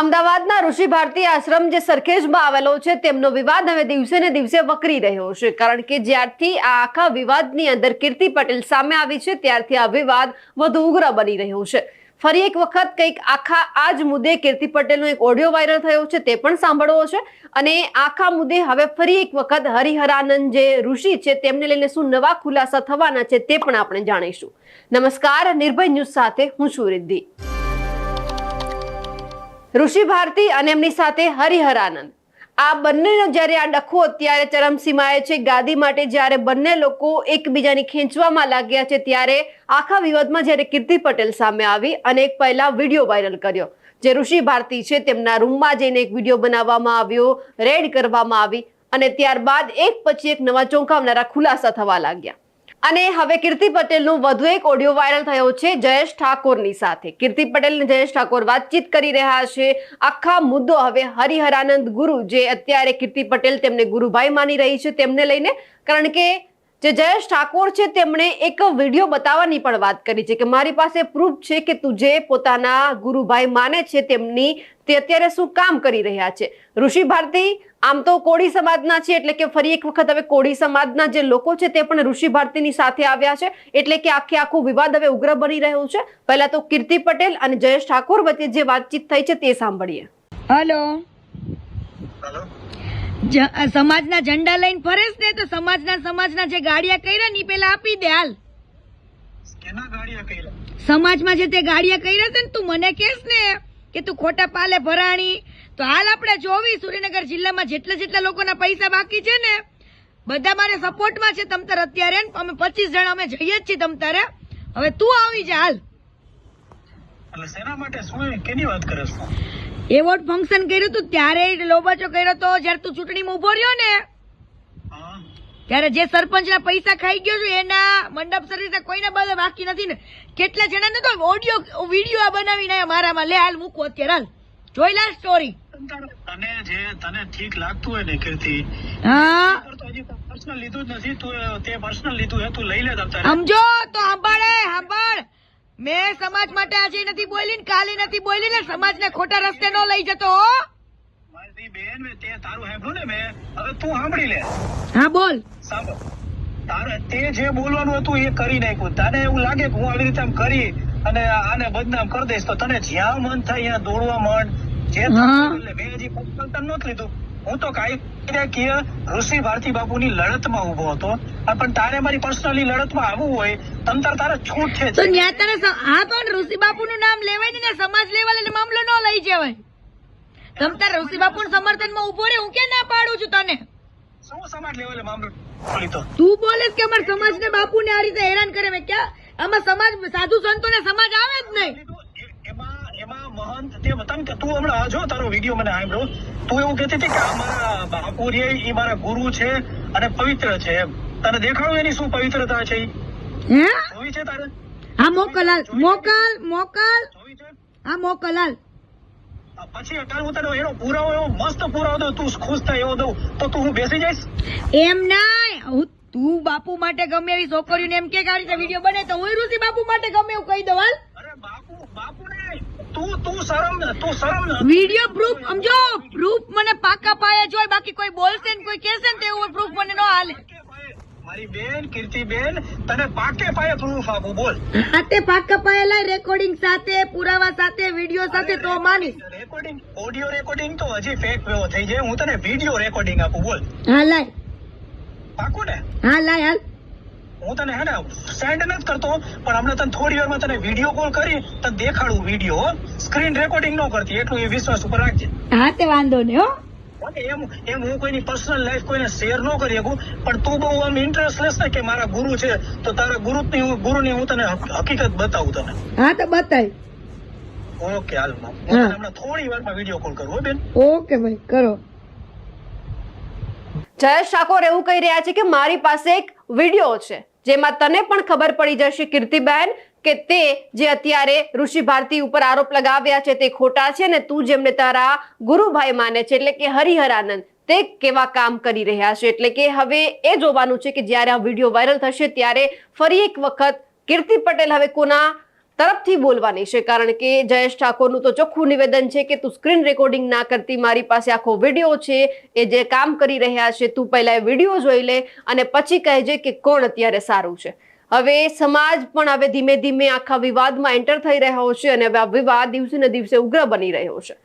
અમદાવાદના ઋષિ ભારતી આશ્રમ જે સરખેજમાં આવેલો છે, તેમનો વિવાદ હવે દિવસે ને દિવસે વકરી રહ્યો છે. કારણ કે જ્યારથી આ આખા વિવાદની અંદર કીર્તિ પટેલ સામે આવી છે, ત્યારથી આ વિવાદ વધુ ઉગ્ર બની રહ્યો છે. ફરી એક વખત કંઈક આખા આ જ મુદ્દે કીર્તિ પટેલનો એક ઓડિયો વાયરલ થયો છે, તે પણ સાંભળવો છે. અને આખા મુદ્દે હવે ફરી એક વખત હરિહરાનંદ જે ઋષિ છે, તેમને લઈને શું નવા ખુલાસા થવાના છે, તે પણ આપણે જાણીશું. નમસ્કાર, નિર્ભય ન્યૂઝ સાથે હું છું રિદ્ધિ. ઋષિ ભારતી અને એમની સાથે હરિહરાનંદ આ બંનેનો જ્યારે આ ડખો અત્યારે ચરમસીમાએ છે, ગાદી માટે જ્યારે બંને લોકો એકબીજાની ખેંચવામાં લાગ્યા છે, ત્યારે આખા વિવાદમાં જ્યારે કીર્તિ પટેલ સામે આવી અને એક પહેલા વીડિયો વાયરલ કર્યો, જે ઋષિ ભારતી છે, તેમના રૂમમાં જઈને એક વીડિયો બનાવવામાં આવ્યો, રેડ કરવામાં આવી અને ત્યારબાદ એક પછી એક નવા ચોંકાવનારા ખુલાસા થવા લાગ્યા. અને હવે કીર્તિ પટેલનું વધુ એક ઓડિયો વાયરલ થયો છે જયેશ ઠાકોરની સાથે. કીર્તિ પટેલ જયેશ ઠાકોર વાતચીત કરી રહ્યા છે. આખા મુદ્દો હવે હરિહરાનંદ ગુરુ જે અત્યારે કીર્તિ પટેલ તેમને ગુરુભાઈ માની રહી છે તેમને લઈને. કારણ કે જે જયેશ ઠાકોર છે, તેમણે એક વીડિયો બતાવવાની પણ વાત કરી છે કે મારી પાસે પ્રૂફ છે કે તું જે પોતાના ગુરુભાઈ માને છે, તેમની તે અત્યારે શું કામ કરી રહ્યા છે? ઋષિ ભારતી, આમ તો કોળી સમાજના છે, એટલે કે ફરી એક વખત હવે કોળી સમાજના જે લોકો છે, તે પણ ઋષિ ભારતીની સાથે આવ્યા છે, એટલે કે આખે આખું વિવાદ હવે ઉગ્ર બની રહ્યું છે. પહેલા તો કીર્તિ પટેલ અને જયેશ ઠાકોર વચ્ચે જે વાતચીત થઈ છે, તે સાંભળીએ. હલો. સમાજના ઝંડા લઈને ફરેશ ને તો સમાજના સમાજના જે ગાડિયા કર્યા ને પેલા આપી દે હાલ. સમાજમાં જે તે ગાડિયા કર્યા છે ને તું મને કહેશ ને કે તું ખોટા પાલે ભરાણી. તો હાલ આપણે જોવી સુરેનગર જિલ્લામાં જેટલા જેટલા લોકોના પૈસા બાકી છે ને બધા મારે સપોર્ટમાં છે તમતાર અત્યારે અમે પચીસ જણા અમે જઈએ જ છીએ તમતારે હવે તું આવી જા હાલ. શેના માટે શું કેની વાત કરે છે? એવોર્ડ ફંક્શન કર્યું હતું ત્યારે લોબાચો કર્યો તો જ્યારે તું ચૂંટણીમાં ઊભો રહ્યો ને ત્યારે જે સરપંચના પૈસા ખાઈ ગયો છું એના મંડપ સર્વિસ કોઈના બધા બાકી નથી ને. કેટલા જણાને તો ઓડિયો વીડિયો બનાવીને મારામાં. લે હાલ મૂકું અત્યારે હાલ. જોઈ લા સ્ટોરી તને જે તને ઠીક લાગતું હોય ને કીર્તિ હા. તો પર્સનલ લીધું જ નથી તું તે પર્સનલ લીધું હે તું લઈ લે સમજો તો સાંભળે સાંભળ. મેં સમાજ માટે આજે નથી બોલી ને કાલે નથી બોલી ને સમાજ ને ખોટા રસ્તે નો લઈ જતો બેન તે તારું સાંભળ્યું ને મેં. હવે તું સાંભળી લે. હા બોલ. સાંભળ તારે તે જે બોલવાનું હતું એ કરી નાખ્યું. તને એવું લાગે કે હું આવી રીતે આમ કરી અને આને બદનામ કરી દઈશ તો તને જ્યાં મન થાય ત્યાં દોડવા માંડ. જે મેં હજી તને નહોતું લીધું. હું તો કાયદાકીય ઋષિ ભારતી બાપુની લડતમાં ઊભો હતો. પણ તારે મારી પર્સનલી લડતમાં આવવું હોય તમ તારે છૂટ છે તો ન્યા તારે હા પણ ઋષિ બાપુનું નામ લેવાય ને ને સમાજ લેવલે ને મામલો ન લઈ જવાય. તમ તાર ઋષિ બાપુના સમર્થનમાં ઊભો રે હું કે ના પાડું છું તને? શું સમાજ લેવલે મામલો તું બોલે કે અમારા સમાજને બાપુને આ રીતે હેરાન કરે? મેં ક્યાં આમાં સમાજ સાધુ સંતોને સમાજ આવે જ નહીં. બાપુ પછી અત્યારે હું તને એનો પુરાવો એવો મસ્ત પુરાવો દઉં તું ખુશ થાય દઉં તો તું બેસી જઈશ એમ નાય. હું તું બાપુ માટે ગમે એવી છોકરીઓને એમ કે આ રીતે વીડિયો બને તો ઋષિ બાપુ માટે ગમે એવું કહી દઉં બાપુ બાપુ ને તું શરમ તું શરમ વિડિયો પ્રૂફ સમજો? પ્રૂફ મને પાકા પાયા જોય બાકી કોઈ બોલશે ને કોઈ કહેશે ને તેવું પ્રૂફ મને ન હાલે. મારી બેન કીર્તિ બેન તને પાકે પાયે પ્રૂફ આપું બોલ. સાથે પાકા પાયેલા રેકોર્ડિંગ સાથે પુરાવા સાથે વીડિયો સાથે તો માનીશ. રેકોર્ડિંગ ઓડિયો રેકોર્ડિંગ તો હજી ફેક વેવો થઈ જાય. હું તને વિડિયો રેકોર્ડિંગ આપું બોલ. હા લાય. પાકું ને? હા લાય હાલ. હું તને હે ને સેન્ડ નથી કરતો પણ હમણાં તને થોડી વારમાં તને વીડિયો કોલ કરી તને દેખાડું વીડિયો સ્ક્રીન રેકોર્ડિંગ ન કરતી એટલું એ વિશ્વાસ ઉપર રાખજે. હા તે વાંધો નહીં હો. એમ એમ હું કોઈની પર્સનલ લાઈફ કોઈને શેર ન કરી શકું પણ તું બહુ આમ ઇન્ટરેસ્ટ લેસ ને કે મારા ગુરુ છે તો તારા ગુરુની હું ગુરુની હું તને હકીકત બતાવું તને. હા તો બતાય. ઓકે હાલ હું હા. તને હમણાં થોડી વારમાં વીડિયો કોલ કરું હો બેન. ઓકે ભાઈ કરો. જયેશ ઠાકોર એવું કહી રહ્યા છે કે મારી પાસે એક વીડિયો છે, જેમાં તને પણ ખબર પડી જશે, કીર્તિબેન, કે તે જે અત્યારે ઋષિ ભારતી ઉપર આરોપ લગાવ્યા છે, તે ખોટા છે ને તું જેમને તારા ગુરુભાઈ માને છે, એટલે કે હરિહરાનંદ, તે કેવા કામ કરી રહ્યા છે? એટલે કે હવે એ જોવાનું છે કે જ્યારે આ વીડિયો વાયરલ થશે, ત્યારે ફરી એક વખત કીર્તિ પટેલ હવે કોના તરફથી બોલવાની છે, કારણ કે જયેશ ઠાકોરનું તો ચોખ્ખું નિવેદન છે કે તું સ્ક્રીન રેકોર્ડિંગ ના કરતી, મારી પાસે આખો વીડિયો છે, એ જે કામ કરી રહ્યા છે, તું પહેલા એ વીડિયો જોઈ લે અને પછી કહેજે કે કોણ અત્યારે સારું છે. હવે સમાજ પણ હવે ધીમે ધીમે આખા વિવાદમાં એન્ટર થઈ રહ્યો છે અને હવે આ વિવાદ દિવસે ને દિવસે ઉગ્ર બની રહ્યો છે.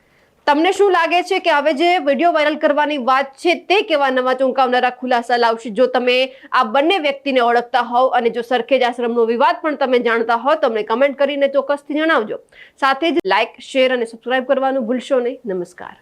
તમને શું લાગે છે કે હવે જે વીડિયો વાયરલ કરવાની વાત છે તે કેવા નવા ચોંકાવનારા ખુલાસા લાવશે? જો તમે આ બંને વ્યક્તિને ઓળખતા હોવ અને જો સરખેજ આશ્રમનો વિવાદ પણ તમે જાણતા હો તમને કમેન્ટ કરીને ચોક્કસથી જણાવજો. સાથે જ લાઇક શેર અને સબસ્ક્રાઇબ કરવાનું ભૂલશો નહીં. નમસ્કાર.